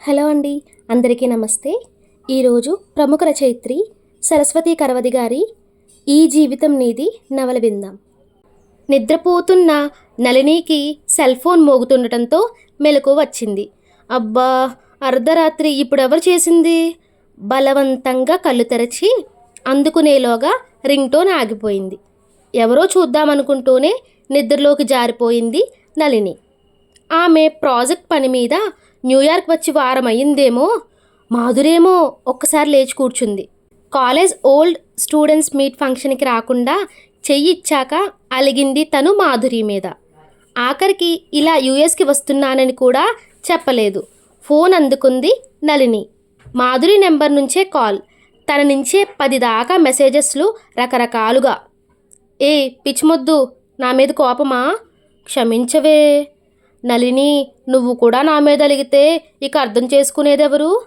Hello అండి అందరికీ నమస్తే. ఈరోజు ప్రముఖ రచయిత్రి సరస్వతి కరవది గారి ఈ జీవితం నీది నవల విందాం. నిద్రపోతున్న నళినికి సెల్ ఫోన్ మోగుతుండటంతో మెలకు వచ్చింది. అబ్బా అర్ధరాత్రి ఇప్పుడెవరు చేసింది? బలవంతంగా కళ్ళు తెరచి అందుకునేలోగా రింగ్టోన్ ఆగిపోయింది. ఎవరో చూద్దామనుకుంటూనే నిద్రలోకి జారిపోయింది నళిని. ఆమె ప్రాజెక్ట్ పని మీద న్యూయార్క్ వచ్చి వారం అయ్యిందేమో మాధురేమో ఒక్కసారి లేచి కూర్చుంది. కాలేజ్ ఓల్డ్ స్టూడెంట్స్ మీట్ ఫంక్షన్కి రాకుండా చెయ్యి ఇచ్చాక అలిగింది తను మాధురి మీద. ఆఖరికి ఇలా యుఎస్కి వస్తున్నానని కూడా చెప్పలేదు. ఫోన్ అందుకుంది నళిని. మాధురి నెంబర్ నుంచే కాల్. తన నుంచే పది దాకా మెసేజెస్లు రకరకాలుగా. ఏ పిచ్చిమొద్దు నా మీద కోపమా? క్షమించవే. నలిని నువ్వు కూడా నా మీద అలిగితే ఇక అర్థం చేసుకునేదెవరు?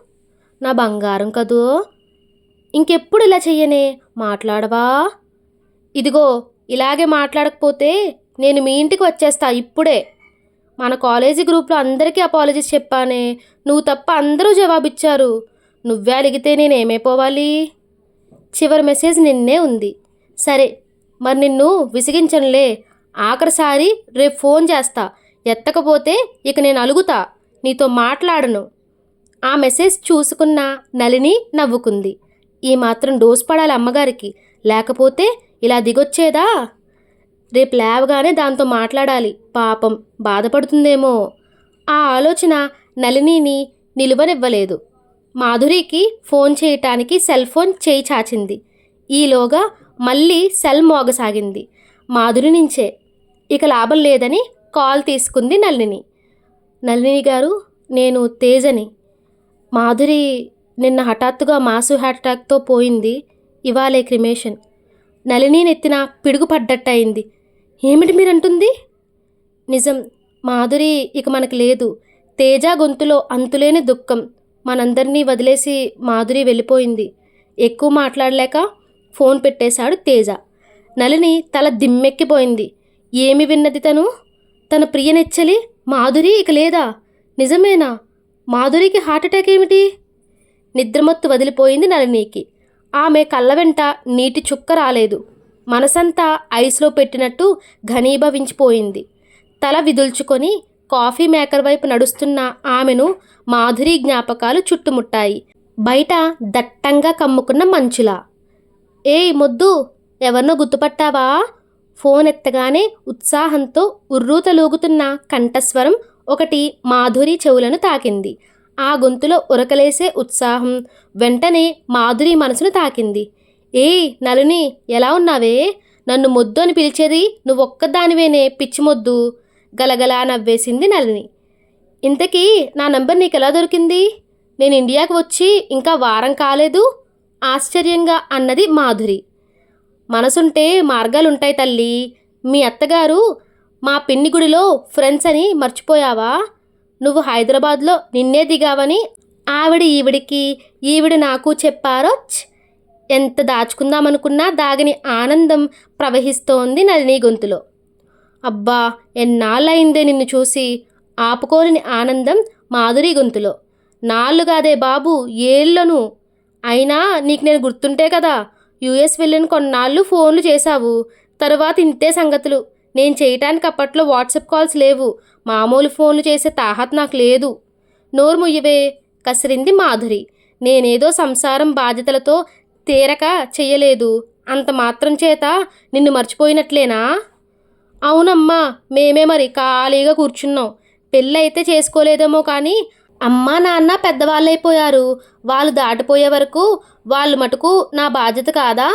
నా బంగారం కదూ? ఇంకెప్పుడు ఇలా చెయ్యనే? మాట్లాడవా? ఇదిగో ఇలాగే మాట్లాడకపోతే నేను మీ ఇంటికి వచ్చేస్తా ఇప్పుడే. మన కాలేజీ గ్రూప్లో అందరికీ అపాలజీస్ చెప్పానే. నువ్వు తప్ప అందరూ జవాబిచ్చారు. నువ్వే అలిగితే నేనేమైపోవాలి చివరి మెసేజ్ నిన్నే ఉంది. సరే మరి నిన్ను విసిగించనులే. ఆఖరిసారి రేపు ఫోన్ చేస్తా. ఎత్తకపోతే ఇక నేను అలుగుతా. నీతో మాట్లాడను. ఆ మెసేజ్ చూసుకున్న నలిని నవ్వుకుంది. ఈ మాత్రం డోస్ పడాలి అమ్మగారికి. లేకపోతే ఇలా దిగొచ్చేదా? రేపు లేవగానే దాంతో మాట్లాడాలి. పాపం బాధపడుతుందేమో. ఆ ఆలోచన నలినిని నిలువనివ్వలేదు. మాధురికి ఫోన్ చేయటానికి సెల్ ఫోన్ చేయి చాచింది. ఈలోగా మళ్ళీ సెల్ మోగసాగింది. మాధురి నుంచే. ఇక లాభం లేదని కాల్ తీసుకుంది నళిని. నళిని గారు నేను తేజని. మాధురి నిన్న హఠాత్తుగా మాసు హార్ట్ అటాక్తో పోయింది ఇవాళే క్రిమేషన్. నళిని నెత్తిన పిడుగుపడ్డట్టయింది ఏమిటి మీరంటుంది? నిజం మాధురి ఇక మనకు లేదు. తేజ గొంతులో అంతులేని దుఃఖం. మనందరినీ వదిలేసి మాధురి వెళ్ళిపోయింది. ఎక్కువ మాట్లాడలేక ఫోన్ పెట్టేశాడు తేజ. నలిని తల దిమ్మెక్కిపోయింది. ఏమి విన్నది తను? తన ప్రియనెచ్చలి మాధురి ఇక లేదా? నిజమేనా? మాధురికి హార్ట్అటాక్ ఏమిటి? నిద్రమత్తు వదిలిపోయింది నళినికి. ఆమె కళ్ళ వెంట నీటి చుక్క రాలేదు. మనసంతా ఐస్లో పెట్టినట్టు ఘనీభవించిపోయింది. తల విదుల్చుకొని కాఫీ మేకర్ వైపు నడుస్తున్న ఆమెను మాధురి జ్ఞాపకాలు చుట్టుముట్టాయి. బయట దట్టంగా కమ్ముకున్న మంచులా. ఏయ్ మొద్దు ఎవరినో గుర్తుపట్టావా? ఫోన్ ఎత్తగానే ఉత్సాహంతో ఉర్రూతలూగుతున్న కంఠస్వరం ఒకటి మాధురి చెవులను తాకింది. ఆ గొంతులో ఉరకలేసే ఉత్సాహం వెంటనే మాధురి మనసును తాకింది. ఏయ్ నలుని ఎలా ఉన్నావే? నన్ను మొద్దు అని పిలిచేది నువ్వొక్కదానివేనే పిచ్చి మొద్దు! గలగలా నవ్వేసింది నలిని ఇంతకీ నా నంబర్ నీకు ఎలా దొరికింది? నేను ఇండియాకు వచ్చి ఇంకా వారం కాలేదు? ఆశ్చర్యంగా అన్నది మాధురి. మనసుంటే మార్గాలుంటాయి తల్లి. మీ అత్తగారు మా పిన్ని గుడిలో ఫ్రెండ్స్ అని మర్చిపోయావా? నువ్వు హైదరాబాద్లో నిన్నే దిగావని ఆవిడ ఈవిడికి ఈవిడ నాకు చెప్పారోచ్ ఎంత దాచుకుందామనుకున్నా దాగని ఆనందం ప్రవహిస్తోంది నలిని గొంతులో. అబ్బా ఎన్నాళ్ళయిందే నిన్ను చూసి ఆపుకోలేని ఆనందం మాధురి గొంతులో. నాళ్ళు కాదే బాబు ఏళ్ళను. అయినా నీకు నేను గుర్తుంటే కదా యుఎస్ వెళ్ళిన కొన్నాళ్ళు ఫోన్లు చేశావు. తరువాత ఇంతే సంగతులు. నేను చేయటానికి అప్పట్లో వాట్సాప్ కాల్స్ లేవు. మామూలు ఫోన్లు చేసే తాహత్ నాకు లేదు. నోరు ముయ్యవే. కసిరింది మాధురి. నేనేదో సంసారం బాధ్యతలతో తీరక చెయ్యలేదు. అంత మాత్రం చేత నిన్ను మర్చిపోయినట్లేనా? అవునమ్మా. మేమే మరి ఖాళీగా కూర్చున్నాం. పెళ్ళైతే చేసుకోలేదేమో కానీ అమ్మా నాన్న పెద్దవాళ్ళైపోయారు. వాళ్ళు దాటిపోయే వరకు వాళ్ళు మటుకు నా బాధ్యత కాదా?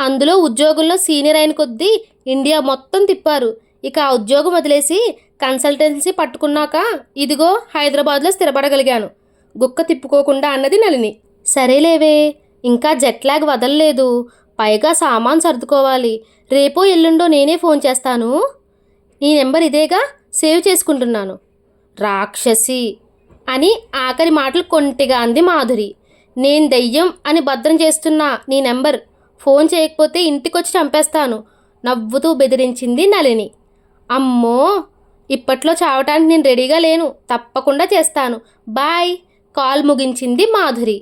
అందులో ఉద్యోగుల్లో సీనియర్ అయిన కొద్దీ ఇండియా మొత్తం తిప్పారు. ఇక ఆ ఉద్యోగం వదిలేసి కన్సల్టెన్సీ పట్టుకున్నాక ఇదిగో హైదరాబాద్లో స్థిరపడగలిగాను. గుక్క తిప్పుకోకుండా అన్నది నలిని సరేలేవే ఇంకా జెట్ లాగ్ వదలలేదు. పైగా సామాన్ సర్దుకోవాలి. రేపో ఎల్లుండో నేనే ఫోన్ చేస్తాను. నీ నెంబర్ ఇదేగా సేవ్ చేసుకుంటున్నాను. రాక్షసి! అని ఆఖరి మాటలు కొంటిగా అంది మాధురి. నేను దెయ్యం అని భద్రం చేస్తున్నా నీ నెంబర్. ఫోన్ చేయకపోతే ఇంటికొచ్చి చంపేస్తాను. నవ్వుతూ బెదిరించింది నలిని అమ్మో! ఇప్పట్లో చావటానికి నేను రెడీగా లేను. తప్పకుండా చేస్తాను. బాయ్! కాల్ ముగించింది మాధురి.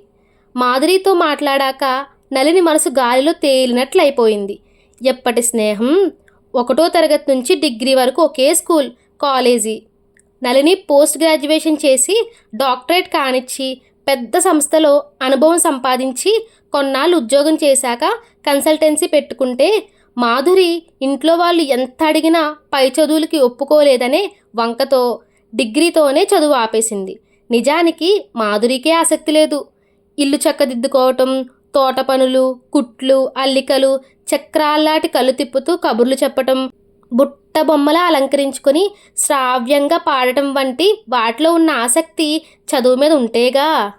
మాధురితో మాట్లాడాక నలిని మనసు గాలిలో తేలినట్లయిపోయింది. ఎప్పటి స్నేహం? ఒకటో తరగతి నుంచి డిగ్రీ వరకు ఒకే school college. Nalini post graduation చేసి డాక్టరేట్ కానిచ్చి పెద్ద సంస్థలో అనుభవం సంపాదించి కొన్నాళ్ళు ఉద్యోగం చేశాక కన్సల్టెన్సీ పెట్టుకుంటే మాధురి ఇంట్లో వాళ్ళు ఎంత అడిగినా పై చదువులకి ఒప్పుకోలేదనే వంకతో డిగ్రీతోనే చదువు ఆపేసింది. నిజానికి మాధురికే ఆసక్తి లేదు. ఇల్లు చక్కదిద్దుకోవటం తోట పనులు కుట్లు అల్లికలు చక్రాల్లాటి కళ్ళు తిప్పుతూ కబుర్లు చెప్పటం బుట్ట బొమ్మలా అలంకరించుకొని శ్రావ్యంగా పాడటం వంటి వాటిలో ఉన్న ఆసక్తి చదువు మీద ఉంటేగా.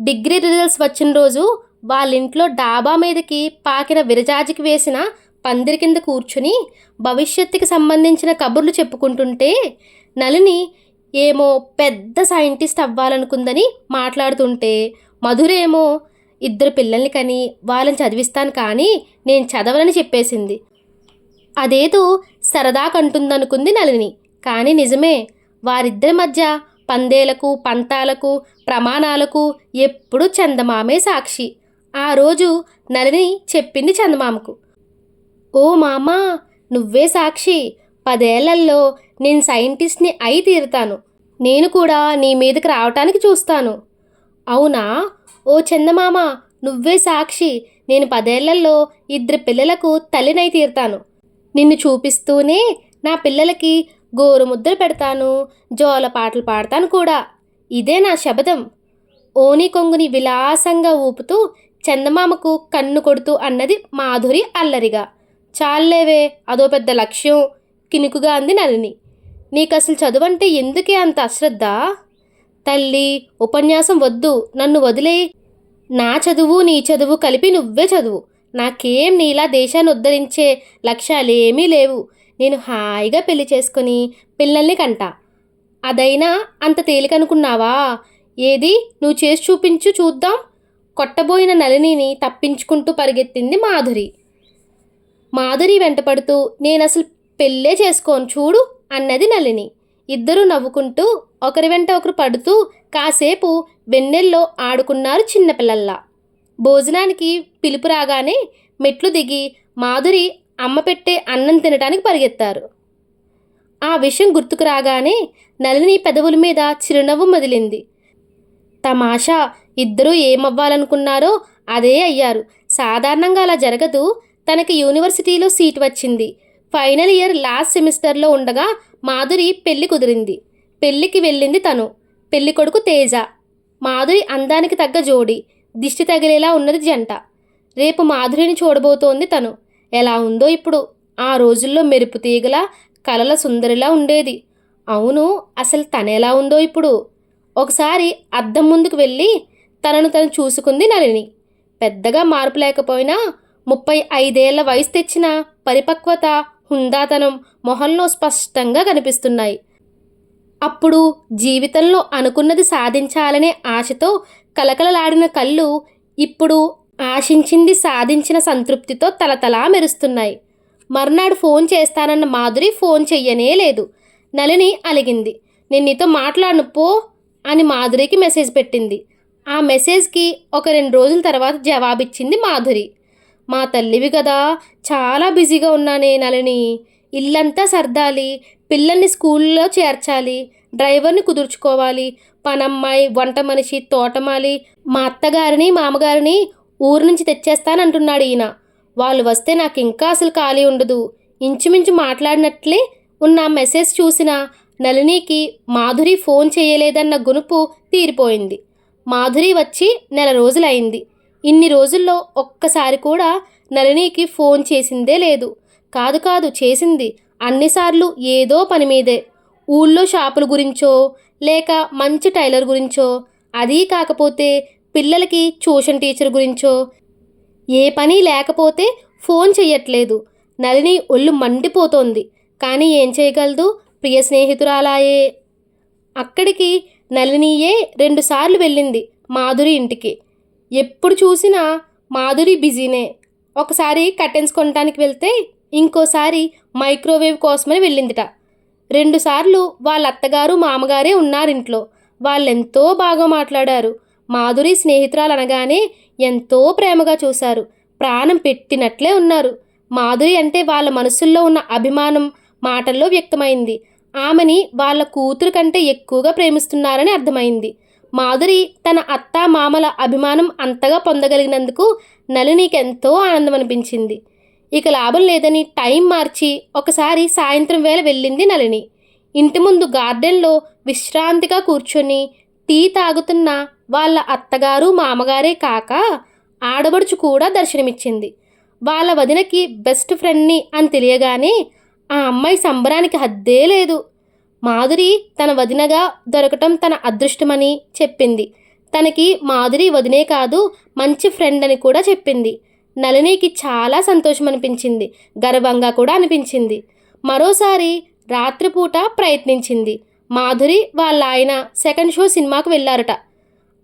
డిగ్రీ రిజల్ట్స్ వచ్చిన రోజు వాళ్ళ ఇంట్లో డాబా మీదకి పాకిన విరజాజికి వేసిన పందిరి కింద కూర్చుని భవిష్యత్తుకి సంబంధించిన కబుర్లు చెప్పుకుంటుంటే నలిని ఏమో పెద్ద సైంటిస్ట్ అవ్వాలనుకుందని మాట్లాడుతుంటే మధురేమో ఇద్దరు పిల్లల్ని కని వాళ్ళని చదివిస్తాను కానీ నేను చదవనని చెప్పేసింది. అదేదో సరదాకంటుందనుకుంది నలిని కానీ నిజమే వారిద్దరి మధ్య పందేలకు పంతాలకు ప్రమాణాలకు ఎప్పుడూ చందమామే సాక్షి. ఆ రోజు నలిని చెప్పింది చందమామకు. ఓ మామా నువ్వే సాక్షి. పదేళ్ళల్లో నేను సైంటిస్ట్ని అయి తీరుతాను. నేను కూడా నీ మీదకి రావటానికి చూస్తాను. అవునా? ఓ చందమామ నువ్వే సాక్షి. నేను పదేళ్ళల్లో ఇద్దరు పిల్లలకు తల్లినై తీరుతాను. నిన్ను చూపిస్తూనే నా పిల్లలకి గోరు ముద్దలు పెడతాను జోల పాటలు పాడతాను కూడా. ఇదే నా శబదం ఓని కొంగుని విలాసంగా ఊపుతూ చందమామకు కన్ను కొడుతూ అన్నది మాధురి అల్లరిగా. చాలేవే అదో పెద్ద లక్ష్యం కినుకుగా అంది నలిని నీకు అసలు చదువంటే ఎందుకే అంత అశ్రద్ధ? తల్లి ఉపన్యాసం వద్దు నన్ను వదిలే నా చదువు నీ చదువు కలిపి నువ్వే చదువు. నాకేం నీలా దేశాన్ని ఉద్ధరించే లక్ష్యాలేమీ లేవు. నేను హాయిగా పెళ్ళి చేసుకొని పిల్లల్ని కంట. అదైనా అంత తేలికనుకున్నావా? ఏది? నువ్వు చేసి చూపించు చూద్దాం. కొట్టబోయిన నలినిని తప్పించుకుంటూ పరిగెత్తింది మాధురి. మాధురి వెంటపడుతూ నేను అసలు పెళ్ళే చేసుకోను చూడు అన్నది నలిని ఇద్దరూ నవ్వుకుంటూ ఒకరి వెంట ఒకరు పడుతూ కాసేపు వెన్నెల్లో ఆడుకున్నారు చిన్నపిల్లల్లా. భోజనానికి పిలుపు రాగానే మెట్లు దిగి మాధురి అమ్మ పెట్టే అన్నం తినడానికి పరిగెత్తారు. ఆ విషయం గుర్తుకు రాగానే నలిని పెదవుల మీద చిరునవ్వు మొదలింది. తమాషా ఇద్దరూ ఏమవ్వాలనుకున్నారో అదే అయ్యారు. సాధారణంగా అలా జరగదు. తనకి యూనివర్సిటీలో సీట్ వచ్చింది. ఫైనల్ ఇయర్ లాస్ట్ సెమిస్టర్లో ఉండగా మాధురి పెళ్ళి కుదిరింది. పెళ్ళికి వెళ్ళింది తను. పెళ్ళి కొడుకు తేజ. మాధురి అందానికి తగ్గ జోడి. దిష్టి తగిలేలా ఉన్నది జంట. రేపు మాధురిని చూడబోతోంది తను. ఎలా ఉందో ఇప్పుడు. ఆ రోజుల్లో మెరుపు తీగల కలల సుందరిలా ఉండేది. అవును అసలు తనెలా ఉందో ఇప్పుడు. ఒకసారి అద్దం ముందుకు వెళ్ళి తనను తను చూసుకుంది నలిని పెద్దగా మార్పు లేకపోయినా ముప్పై ఐదేళ్ళ వయసు తెచ్చిన పరిపక్వత హుందాతనం మొహంలో స్పష్టంగా కనిపిస్తున్నాయి. అప్పుడు జీవితంలో అనుకున్నది సాధించాలనే ఆశతో కలకలలాడిన కళ్ళు ఇప్పుడు ఆశించింది సాధించిన సంతృప్తితో తలతలా మెరుస్తున్నాయి. మర్నాడు ఫోన్ చేస్తానన్న మాధురి ఫోన్ చెయ్యనే లేదు. నలిని అలిగింది. నేను నీతో మాట్లాడను పో అని మాధురికి మెసేజ్ పెట్టింది. ఆ మెసేజ్కి ఒక రెండు రోజుల తర్వాత జవాబిచ్చింది మాధురి. మా తల్లివి కదా చాలా బిజీగా ఉన్నానే నలిని ఇల్లంతా సర్దాలి పిల్లల్ని స్కూల్లో చేర్చాలి డ్రైవర్ని కుదుర్చుకోవాలి పనమ్మాయి వంట మనిషి తోటమాలి మా అత్తగారిని మామగారిని ఊరు నుంచి తెచ్చేస్తానంటున్నాడు ఈయన. వాళ్ళు వస్తే నాకు ఇంకా అసలు ఖాళీ ఉండదు. ఇంచుమించు మాట్లాడినట్లే ఉన్న మెసేజ్ చూసిన నళినికి మాధురి ఫోన్ చేయలేదన్న గునుపు తీరిపోయింది. మాధురి వచ్చి నెల రోజులైంది. ఇన్ని రోజుల్లో ఒక్కసారి కూడా నళినికి ఫోన్ చేసిందే లేదు. కాదు కాదు చేసింది. అన్నిసార్లు ఏదో పని మీదే. ఊళ్ళో షాపుల గురించో లేక మంచి టైలర్ గురించో అదీ కాకపోతే పిల్లలకి ట్యూషన్ టీచర్ గురించో ఏ పని లేకపోతే ఫోన్ చెయ్యట్లేదు. నలిని ఒళ్ళు మండిపోతోంది. కానీ ఏం చేయగలదు? ప్రియ స్నేహితురాలాయే. అక్కడికి నలినియే రెండుసార్లు వెళ్ళింది మాధురి ఇంటికి. ఎప్పుడు చూసినా మాధురి బిజీనే. ఒకసారి కర్టెన్స్ కొనడానికి వెళ్తే ఇంకోసారి మైక్రోవేవ్ కోసమని వెళ్ళిందిట. రెండుసార్లు వాళ్ళ అత్తగారు మామగారే ఉన్నారింట్లో. వాళ్ళెంతో బాగా మాట్లాడారు. మాధురి స్నేహితురాలు అనగానే ఎంతో ప్రేమగా చూశారు. ప్రాణం పెట్టినట్లే ఉన్నారు. మాధురి అంటే వాళ్ళ మనసుల్లో ఉన్న అభిమానం మాటల్లో వ్యక్తమైంది. ఆమెని వాళ్ళ కూతురు కంటే ఎక్కువగా ప్రేమిస్తున్నారని అర్థమైంది. మాధురి తన అత్త మామల అభిమానం అంతగా పొందగలిగినందుకు నలినికి ఎంతో ఆనందం అనిపించింది ఇక లాభం లేదని టైం మార్చి ఒకసారి సాయంత్రం వేళ వెళ్ళింది నలిని ఇంటి ముందు గార్డెన్లో విశ్రాంతిగా కూర్చొని టీ తాగుతున్న వాళ్ళ అత్తగారు మామగారే కాక ఆడబడుచు కూడా దర్శనమిచ్చింది. వాళ్ళ వదినకి బెస్ట్ ఫ్రెండ్ని అని తెలియగానే ఆ అమ్మాయి సంబరానికి హద్దే లేదు. మాధురి తన వదినగా దొరకటం తన అదృష్టమని చెప్పింది. తనకి మాధురి వదినే కాదు మంచి ఫ్రెండ్ అని కూడా చెప్పింది. నళినికి చాలా సంతోషం అనిపించింది. గర్వంగా కూడా అనిపించింది. మరోసారి రాత్రిపూట ప్రయత్నించింది. మాధురి వాళ్ళ ఆయన సెకండ్ షో సినిమాకు వెళ్ళారట.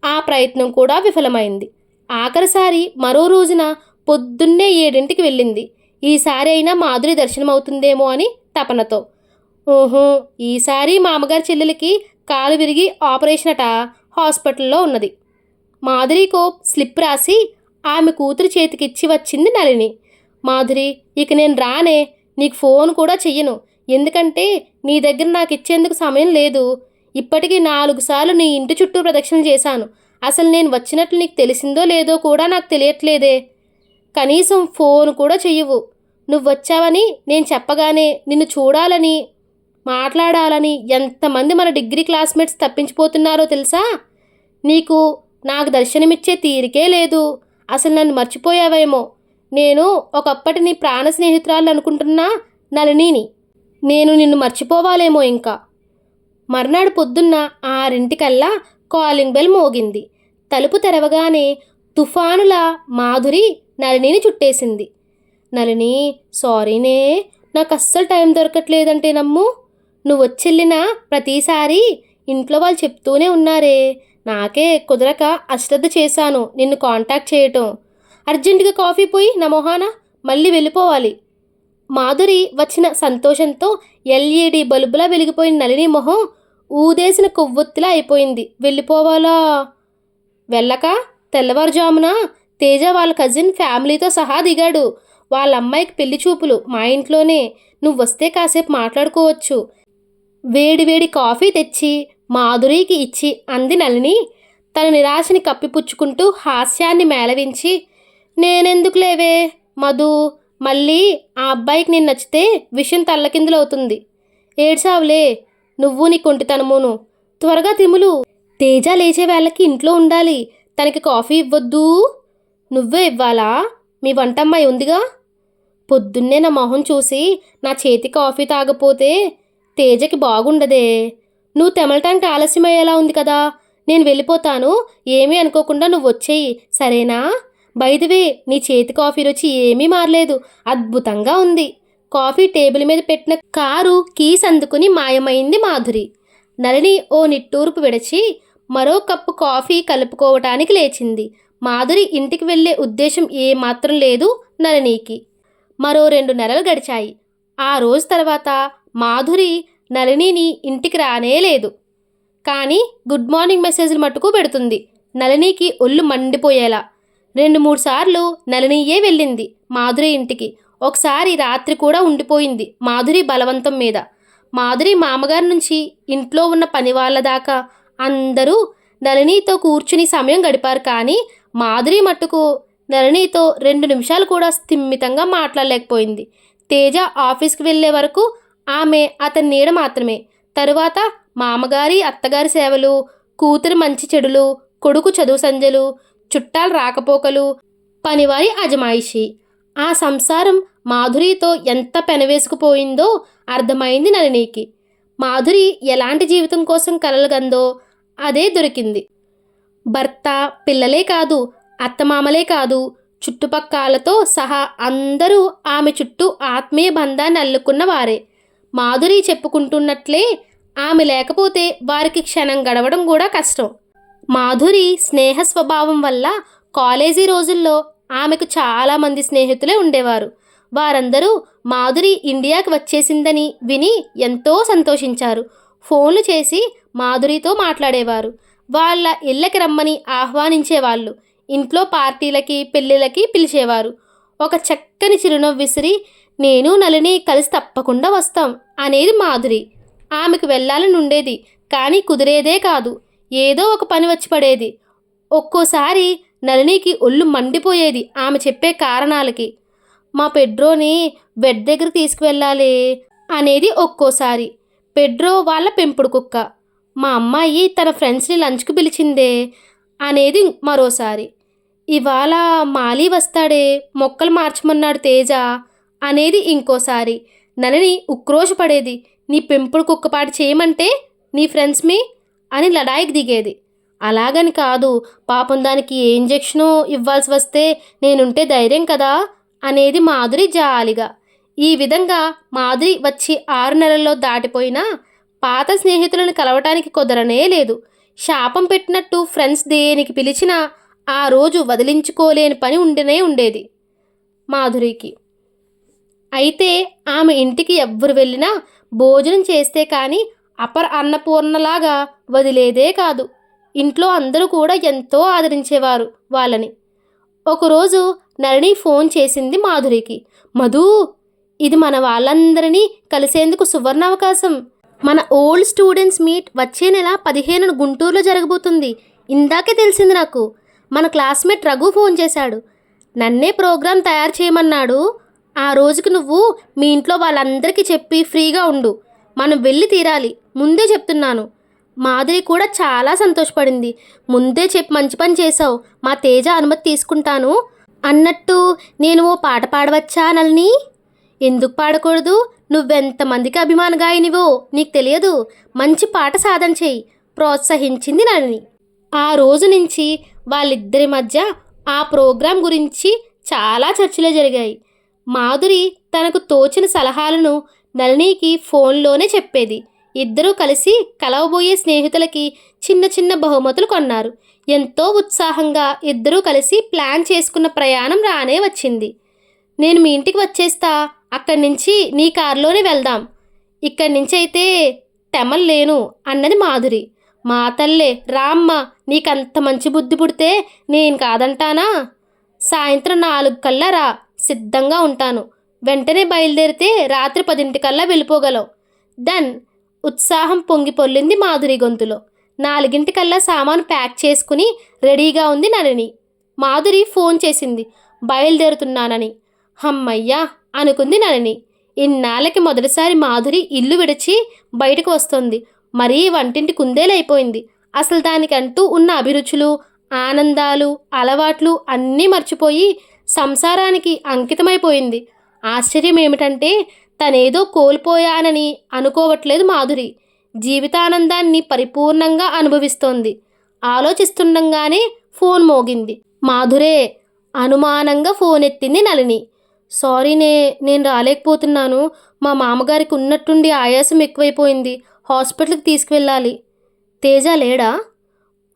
ఆ ప్రయత్నం కూడా విఫలమైంది. ఆఖరిసారి మరో రోజున పొద్దున్నే ఏడింటికి వెళ్ళింది. ఈసారి అయినా మాధురి దర్శనం అవుతుందేమో అని తపనతో. ఓహో ఈసారి మామగారి చెల్లెలకి కాలు విరిగి ఆపరేషన్ అట హాస్పిటల్లో ఉన్నది. మాధురికో స్లిప్ రాసి ఆమె కూతురు చేతికిచ్చి వచ్చింది నళిని. మాధురి ఇక నేను రానే నీకు ఫోన్ కూడా చెయ్యను. ఎందుకంటే నీ దగ్గర నాకు ఇచ్చేందుకు సమయం లేదు. ఇప్పటికీ నాలుగు సార్లు నీ ఇంటి చుట్టూ ప్రదక్షిణ చేశాను. అసలు నేను వచ్చినట్లు నీకు తెలిసిందో లేదో కూడా నాకు తెలియట్లేదే. కనీసం ఫోన్ కూడా చెయ్యవు. నువ్వు వచ్చావని నేను చెప్పగానే నిన్ను చూడాలని మాట్లాడాలని ఎంతమంది మన డిగ్రీ క్లాస్మేట్స్ తప్పించిపోతున్నారో తెలుసా? నీకు నాకు దర్శనమిచ్చే తీరికే లేదు. అసలు నన్ను మర్చిపోయావేమో? నేను ఒకప్పటి నీ ప్రాణ స్నేహితురాలు అనుకుంటున్నా నలినీని నేను నిన్ను మర్చిపోవాలేమో ఇంకా. మర్నాడు పొద్దున్న ఆరింటికల్లా కాలింగ్ బెల్ మోగింది. తలుపు తెరవగానే తుఫానుల మాధురి నళినిని చుట్టేసింది. నళిని సారీనే నాకు అస్సలు టైం దొరకట్లేదంటే నమ్ము. నువ్వు వచ్చెళ్ళిన ప్రతిసారి ఇంట్లో వాళ్ళు చెప్తూనే ఉన్నారే. నాకే కుదరక అశ్రద్ధ చేశాను. నిన్ను కాంటాక్ట్ చేయటం. అర్జెంటుగా కాఫీ పోయి నా మొహాన. మళ్ళీ వెళ్ళిపోవాలి. మాధురి వచ్చిన సంతోషంతో ఎల్ఈడి బల్బులా వెలిగిపోయిన నలిని మొహం ఊదేసిన కొవ్వొత్తిలా అయిపోయింది. వెళ్ళిపోవాలా? వెళ్ళక? తెల్లవారుజామున తేజ వాళ్ళ కజిన్ ఫ్యామిలీతో సహా దిగాడు. వాళ్ళ అమ్మాయికి పెళ్ళి చూపులు. మా ఇంట్లోనే. నువ్వు వస్తే కాసేపు మాట్లాడుకోవచ్చు. వేడి వేడి కాఫీ తెచ్చి మాధురికి ఇచ్చి అంది నలిని తన నిరాశని కప్పిపుచ్చుకుంటూ హాస్యాన్ని మేళవించి నేనెందుకు లేవే మధు? మళ్ళీ ఆ అబ్బాయికి నేను నచ్చితే విషయం తల్లకిందులవుతుంది. ఏడ్సావులే నువ్వు నీ కొంటితనమును. త్వరగా తిములు. తేజ లేచే వేళకి ఇంట్లో ఉండాలి. తనకి కాఫీ ఇవ్వద్దు. నువ్వే ఇవ్వాలా? మీ వంటమ్మాయి ఉందిగా? పొద్దున్నే నా మొహం చూసి నా చేతి కాఫీ తాగపోతే తేజకి బాగుండదే. నువ్వు తెమలటానికి ఆలస్యమయ్యేలా ఉంది కదా. నేను వెళ్ళిపోతాను. ఏమీ అనుకోకుండా నువ్వు వచ్చేయి. సరేనా? బైదవే నీ చేతి కాఫీ రుచి ఏమీ మారలేదు. అద్భుతంగా ఉంది. కాఫీ టేబుల్ మీద పెట్టిన కారు కీస్ అందుకుని మాయమైంది మాధురి. నలిని ఓ నిట్టూర్పు విడిచి మరో కప్పు కాఫీ కలుపుకోవటానికి లేచింది. మాధురి ఇంటికి వెళ్ళే ఉద్దేశం ఏమాత్రం లేదు నళినికి. మరో రెండు నెలలు గడిచాయి. ఆ రోజు తర్వాత మాధురి నళినిని ఇంటికి రానే లేదు. కానీ గుడ్ మార్నింగ్ మెసేజ్లు మట్టుకు పెడుతుంది. నళినికి ఒళ్ళు మండిపోయేలా. రెండు మూడు సార్లు నళినియే వెళ్ళింది మాధురి ఇంటికి. ఒకసారి రాత్రి కూడా ఉండిపోయింది మాధురి బలవంతం మీద. మాధురి మామగారి నుంచి ఇంట్లో ఉన్న పని వాళ్ళ దాకా అందరూ నళినితో కూర్చుని సమయం గడిపారు కానీ మాధురి మట్టుకు నళినితో రెండు నిమిషాలు కూడా స్థిమితంగా మాట్లాడలేకపోయింది. తేజ ఆఫీస్కి వెళ్ళే వరకు ఆమె అతని నీడ మాత్రమే. తరువాత మామగారి అత్తగారి సేవలు కూతురు మంచి చెడులు కొడుకు చదువు సంజలు చుట్టాలు రాకపోకలు పనివారి అజమాయిషి. ఆ సంసారం మాధురితో ఎంత పెనవేసుకుపోయిందో అర్థమైంది నలినీకి మాధురి ఎలాంటి జీవితం కోసం కలలుగందో అదే దొరికింది. భర్త పిల్లలే కాదు అత్తమామలే కాదు చుట్టుపక్కలతో సహా అందరూ ఆమె చుట్టూ ఆత్మీయ బంధాన్ని అల్లుకున్న వారే. మాధురి చెప్పుకుంటున్నట్లే ఆమె లేకపోతే వారికి క్షణం గడవడం కూడా కష్టం. మాధురి స్నేహ స్వభావం వల్ల కాలేజీ రోజుల్లో ఆమెకు చాలామంది స్నేహితులే ఉండేవారు. వారందరూ మాధురి ఇండియాకి వచ్చేసిందని విని ఎంతో సంతోషించారు. ఫోన్లు చేసి మాధురితో మాట్లాడేవారు. వాళ్ళ ఇళ్ళకి రమ్మని ఆహ్వానించేవాళ్ళు. ఇంట్లో పార్టీలకి పెళ్ళిళ్ళకి పిలిచేవారు. ఒక చక్కని చిరునవ్వు విసిరి నేను నలిని కలిసి తప్పకుండా వస్తాం అనేది మాధురి. ఆమెకు వెళ్ళాలని ఉండేది కానీ కుదిరేదే కాదు. ఏదో ఒక పని వచ్చి పడేది. ఒక్కోసారి నళినికి ఒళ్ళు మండిపోయేది ఆమె చెప్పే కారణాలకి. మా పెడ్రోని బెడ్ దగ్గర తీసుకువెళ్ళాలి అనేది ఒక్కోసారి. పెడ్రో వాళ్ళ పెంపుడు కుక్క. మా అమ్మాయి తన ఫ్రెండ్స్ని లంచ్కి పిలిచిందే అనేది మరోసారి. ఇవాళ మాలి వస్తాడే మొక్కలు మార్చమన్నాడు తేజ. అనేది ఇంకోసారి. నలిని ఉక్రోషపడేది నీ పెంపుడు కుక్కపాటి చేయమంటే నీ ఫ్రెండ్స్ మీ? అని లడాయికి దిగేది. అలాగని కాదు పాపం దానికి ఏ ఇంజెక్షను ఇవ్వాల్సి వస్తే నేనుంటే ధైర్యం కదా? అనేది మాధురి జాలిగా. ఈ విధంగా మాధురి వచ్చి ఆరు నెలల్లో దాటిపోయినా పాత స్నేహితులను కలవటానికి కుదరనే లేదు. శాపం పెట్టినట్టు ఫ్రెండ్స్ దేనికి పిలిచినా ఆ రోజు వదిలించుకోలేని పని ఉండనే ఉండేది మాధురికి. అయితే ఆమె ఇంటికి ఎవ్వరు వెళ్ళినా భోజనం చేస్తే కానీ అపర అన్నపూర్ణలాగా వదిలేదే కాదు. ఇంట్లో అందరూ కూడా ఎంతో ఆదరించేవారు వాళ్ళని. ఒకరోజు నరణి ఫోన్ చేసింది మాధురికి. మధు ఇది మన వాళ్ళందరినీ కలిసేందుకు సువర్ణ అవకాశం. మన ఓల్డ్ స్టూడెంట్స్ మీట్ వచ్చే నెల పదిహేను గుంటూరులో జరగబోతుంది. ఇందాకే తెలిసింది నాకు. మన క్లాస్మేట్ రఘు ఫోన్ చేశాడు. నన్నే ప్రోగ్రాం తయారు చేయమన్నాడు. ఆ రోజుకి నువ్వు మీ ఇంట్లో వాళ్ళందరికీ చెప్పి ఫ్రీగా ఉండు. మనం వెళ్ళి తీరాలి. ముందే చెప్తున్నాను. మాధురి కూడా చాలా సంతోషపడింది. ముందే చెప్పి మంచి పని చేసావు మా తేజ అనుమతి తీసుకుంటాను. అన్నట్టు నేను ఓ పాట పాడవచ్చా నల్ని ఎందుకు పాడకూడదు? నువ్వెంతమందికి అభిమాన గాయనివో నీకు తెలియదు. మంచి పాట సాధన చేయి. ప్రోత్సహించింది నళిని. ఆ రోజు నుంచి వాళ్ళిద్దరి మధ్య ఆ ప్రోగ్రాం గురించి చాలా చర్చలు జరిగాయి. మాధురి తనకు తోచిన సలహాలను నళినికి ఫోన్లోనే చెప్పేది. ఇద్దరూ కలిసి కలవబోయే స్నేహితులకి చిన్న చిన్న బహుమతులు కొన్నారు. ఎంతో ఉత్సాహంగా ఇద్దరూ కలిసి ప్లాన్ చేసుకున్న ప్రయాణం రానే వచ్చింది. నేను మీ ఇంటికి వచ్చేస్తా అక్కడి నుంచి నీ కారులోనే వెళ్దాం. ఇక్కడి నుంచి అయితే తెమల్ లేను అన్నది మాధురి. మా తల్లే రామ్మ నీకంత మంచి బుద్ధి పుడితే నేను కాదంటానా? సాయంత్రం నాలుగు కల్లా రా. సిద్ధంగా ఉంటాను. వెంటనే బయలుదేరితే రాత్రి పదింటికల్లా వెళ్ళిపోగలవు దన్ ఉత్సాహం పొంగి పొల్లింది మాధురి గొంతులో. నాలుగింటికల్లా సామాను ప్యాక్ చేసుకుని రెడీగా ఉంది నలిని మాధురి ఫోన్ చేసింది. బయలుదేరుతున్నానని. హమ్మయ్యా! అనుకుంది నలిని ఇన్నాళ్ళకి మొదటిసారి మాధురి ఇల్లు విడిచి బయటకు వస్తుంది. మరీ వంటింటి కుందేలైపోయింది. అసలు దానికంటూ ఉన్న అభిరుచులు ఆనందాలు అలవాట్లు అన్నీ మర్చిపోయి సంసారానికి అంకితమైపోయింది. ఆశ్చర్యం ఏమిటంటే తనేదో కోల్పోయానని అనుకోవట్లేదు మాధురి. జీవితానందాన్ని పరిపూర్ణంగా అనుభవిస్తోంది. ఆలోచిస్తుండగానే ఫోన్ మోగింది. మాధురే అనుమానంగా ఫోన్ ఎత్తింది నలిని సారీనే నేను రాలేకపోతున్నాను. మా మామగారికి ఉన్నట్టుండి ఆయాసం ఎక్కువైపోయింది. హాస్పిటల్కి తీసుకువెళ్ళాలి. తేజ లేడా?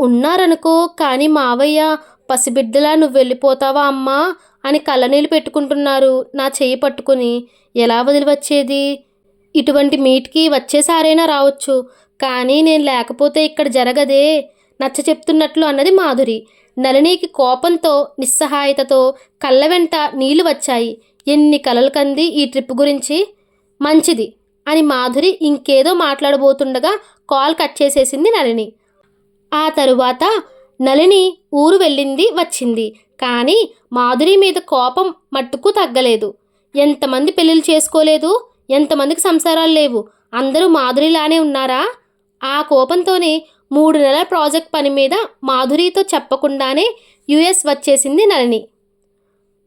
ఉన్నారనుకో కానీ మావయ్య పసిబిడ్డలా నువ్వు వెళ్ళిపోతావా అమ్మా? అని కళ్ళనీళ్ళు పెట్టుకుంటున్నారు నా చెయ్యి పట్టుకుని. ఎలా వదిలి వచ్చేది? ఇటువంటి మీట్కి వచ్చేసారైనా రావచ్చు. కానీ నేను లేకపోతే ఇక్కడ జరగదే. నచ్చ చెప్తున్నట్లు అన్నది మాధురి. నళినికి కోపంతో నిస్సహాయతతో కళ్ళ వెంట నీళ్ళు వచ్చాయి. ఎన్ని కలలు కంది ఈ ట్రిప్ గురించి? మంచిది అని మాధురి ఇంకేదో మాట్లాడబోతుండగా కాల్ కట్ చేసేసింది నలిని ఆ తరువాత నలిని ఊరు వెళ్ళింది వచ్చింది. కానీ మాధురి మీద కోపం మట్టుకు తగ్గలేదు. ఎంతమంది పెళ్ళిళ్ళు చేసుకోలేదు? ఎంతమందికి సంసారాలు లేవు? అందరూ మాధురిలానే ఉన్నారా? ఆ కోపంతోనే మూడు నెలల ప్రాజెక్ట్ పని మీద మాధురితో చెప్పకుండానే యుఎస్ వచ్చేసింది నళిని.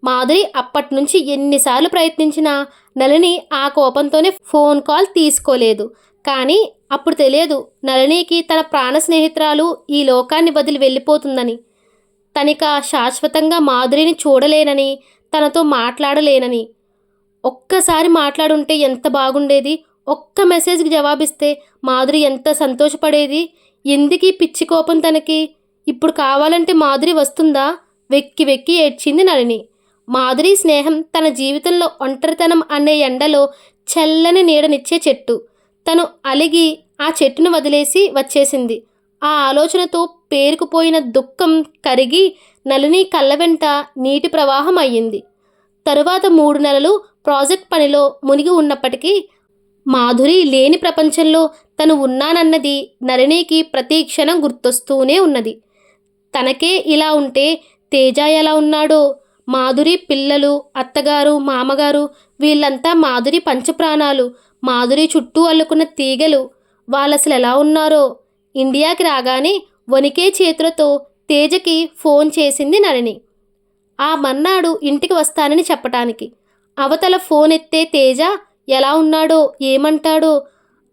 మాధురి అప్పటి నుంచి ఎన్నిసార్లు ప్రయత్నించినా నళిని ఆ కోపంతోనే ఫోన్ కాల్ తీసుకోలేదు. కానీ అప్పుడు తెలియదు నళినికి తన ప్రాణ స్నేహితురాలు ఈ లోకాన్ని వదిలి వెళ్ళిపోతుందని. తనిక శాశ్వతంగా మాధురిని చూడలేనని తనతో మాట్లాడలేనని. ఒక్కసారి మాట్లాడుంటే ఎంత బాగుండేది? ఒక్క మెసేజ్కి జవాబిస్తే మాధురి ఎంత సంతోషపడేది? ఎందుకీ పిచ్చి కోపం తనకి? ఇప్పుడు కావాలంటే మాధురి వస్తుందా? వెక్కి వెక్కి ఏడ్చింది నళిని. మాధురి స్నేహం తన జీవితంలో ఒంటరితనం అనే ఎండలో చల్లని నీడనిచ్చే చెట్టు. తను అలిగి ఆ చెట్టును వదిలేసి వచ్చేసింది. ఆ ఆలోచనతో పేరుకుపోయిన దుఃఖం కరిగి నలిని కళ్ళ వెంట నీటి ప్రవాహం అయ్యింది. తరువాత మూడు నెలలు ప్రాజెక్ట్ పనిలో మునిగి ఉన్నప్పటికీ మాధురి లేని ప్రపంచంలో తను ఉన్నానన్నది నళినికి ప్రతి క్షణం గుర్తొస్తూనే ఉన్నది. తనకే ఇలా ఉంటే తేజ ఎలా ఉన్నాడో? మాధురి పిల్లలు అత్తగారు మామగారు వీళ్ళంతా మాధురి పంచప్రాణాలు. మాధురి చుట్టూ అల్లుకున్న తీగలు వాళ్ళు అసలు ఎలా ఉన్నారో? ఇండియాకి రాగానే వణికే చేతులతో తేజకి ఫోన్ చేసింది నళిని. ఆ మన్నాడు ఇంటికి వస్తానని చెప్పటానికి. అవతల ఫోన్ ఎత్తే తేజ ఎలా ఉన్నాడో? ఏమంటాడో?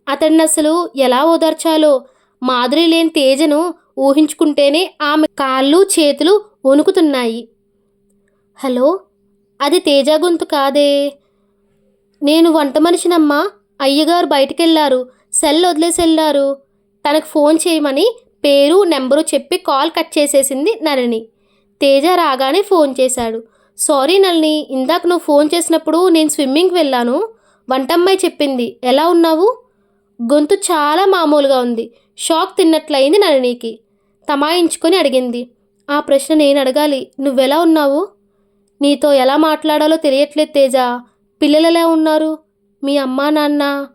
అతన్ని అసలు ఎలా ఓదార్చాలో? మాధురి లేని తేజను ఊహించుకుంటేనే ఆమె కాళ్ళు చేతులు వణుకుతున్నాయి. హలో అది తేజ గొంతు కాదే? నేను వంట మనిషినమ్మా అయ్యగారు బయటికెళ్ళారు. సెల్ వదిలేసి వెళ్ళారు. తనకు ఫోన్ చేయమని పేరు నెంబరు చెప్పి కాల్ కట్ చేసేసింది నళిని. తేజ రాగానే ఫోన్ చేశాడు. సారీ నళిని ఇందాక నువ్వు ఫోన్ చేసినప్పుడు నేను స్విమ్మింగ్కి వెళ్ళాను. వంటమ్మాయి చెప్పింది ఎలా ఉన్నావు? గొంతు చాలా మామూలుగా ఉంది. షాక్ తిన్నట్లయింది నళినికి. తమాయించుకొని అడిగింది ఆ ప్రశ్న నేను అడగాలి. నువ్వెలా ఉన్నావు? నీతో ఎలా మాట్లాడాలో తెలియట్లేదు తేజ. పిల్లలు ఎలా ఉన్నారు? మీ అమ్మా నాన్న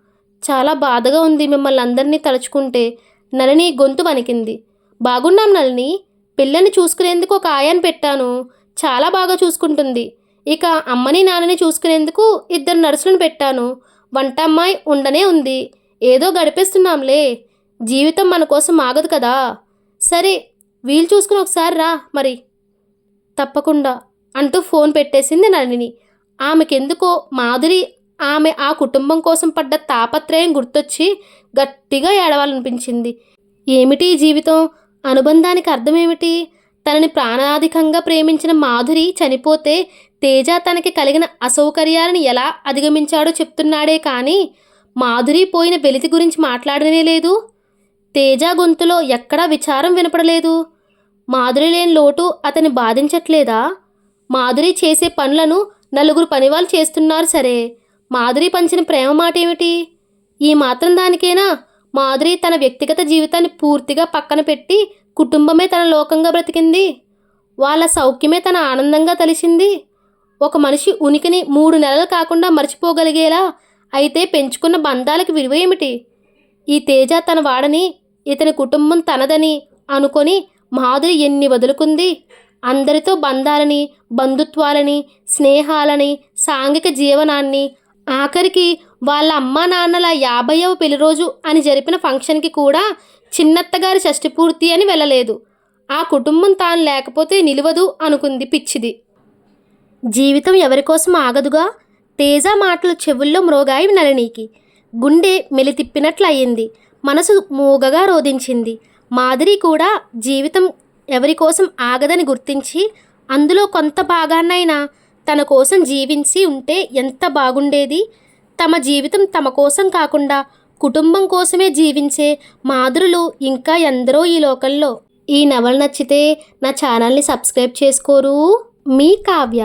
చాలా బాధగా ఉంది మిమ్మల్ని అందరినీ తలుచుకుంటే. నళిని గొంతు వణికింది. బాగున్నాం నళిని. పిల్లని చూసుకునేందుకు ఒక ఆయాన్ని పెట్టాను. చాలా బాగా చూసుకుంటుంది. ఇక అమ్మని నాన్నని చూసుకునేందుకు ఇద్దరు నర్సులను పెట్టాను. వంట అమ్మాయి ఉండనే ఉంది. ఏదో గడిపేస్తున్నాంలే. జీవితం మన కోసం ఆగదు కదా. సరే వీలు చూసుకుని ఒకసారి రా మరి. తప్పకుండా అంటూ ఫోన్ పెట్టేసింది నళిని. ఆమెకెందుకో మాధురి ఆమె ఆ కుటుంబం కోసం పడ్డ తాపత్రయం గుర్తొచ్చి గట్టిగా ఏడవాలనిపించింది. ఏమిటి జీవితం? అనుబంధానికి అర్థమేమిటి? తనని ప్రాణాధికంగా ప్రేమించిన మాధురి చనిపోతే తేజ తనకి కలిగిన అసౌకర్యాలను ఎలా అధిగమించాడో చెప్తున్నాడే కానీ మాధురి పోయిన వెలితి గురించి మాట్లాడనే లేదు. తేజ గొంతులో ఎక్కడా విచారం వినపడలేదు. మాధురి లేని లోటు అతని బాధించట్లేదా? మాధురి చేసే పనులను నలుగురు పనివాళ్ళు చేస్తున్నారు సరే. మాధురి పంచిన ప్రేమ మాట ఏమిటి ఈ మాత్రం దానికేనా? మాధురి తన వ్యక్తిగత జీవితాన్ని పూర్తిగా పక్కన పెట్టి కుటుంబమే తన లోకంగా బ్రతికింది. వాళ్ళ సౌఖ్యమే తన ఆనందంగా తలిసింది. ఒక మనిషి ఉనికిని మూడు నెలలు కాకుండా మర్చిపోగలిగేలా అయితే పెంచుకున్న బంధాలకు విలువ ఏమిటి? ఈ తేజ తన వాడని ఇతని కుటుంబం తనదని అనుకొని మాధురి ఎన్ని వదులుకుంది? అందరితో బంధాలని బంధుత్వాలని స్నేహాలని సాంఘిక జీవనాన్ని ఆఖరికి వాళ్ళ అమ్మా నాన్నల యాభైవ పెళ్ళి రోజు అని జరిపిన ఫంక్షన్కి కూడా చిన్నత్తగారి షష్టి పూర్తి అని వెళ్ళలేదు. ఆ కుటుంబం తాను లేకపోతే నిలవదు అనుకుంది పిచ్చిది. జీవితం ఎవరికోసం ఆగదుగా? తేజ మాటలు చెవుల్లో మ్రోగాయి నళినికి గుండె మెలితిప్పినట్లు అయ్యింది మనసు మూగగా రోధించింది. మాదిరి కూడా జీవితం ఎవరి కోసం ఆగదని గుర్తించి అందులో కొంత భాగాన్నైనా తన కోసం జీవించి ఉంటే ఎంత బాగుండేది? తమ జీవితం తమ కోసం కాకుండా కుటుంబం కోసమే జీవించే మాధురులు ఇంకా ఎందరో ఈ లోకల్లో ఈ నవల నచ్చితే నా ఛానల్ని సబ్స్క్రైబ్ చేసుకోరు. మీ కావ్య.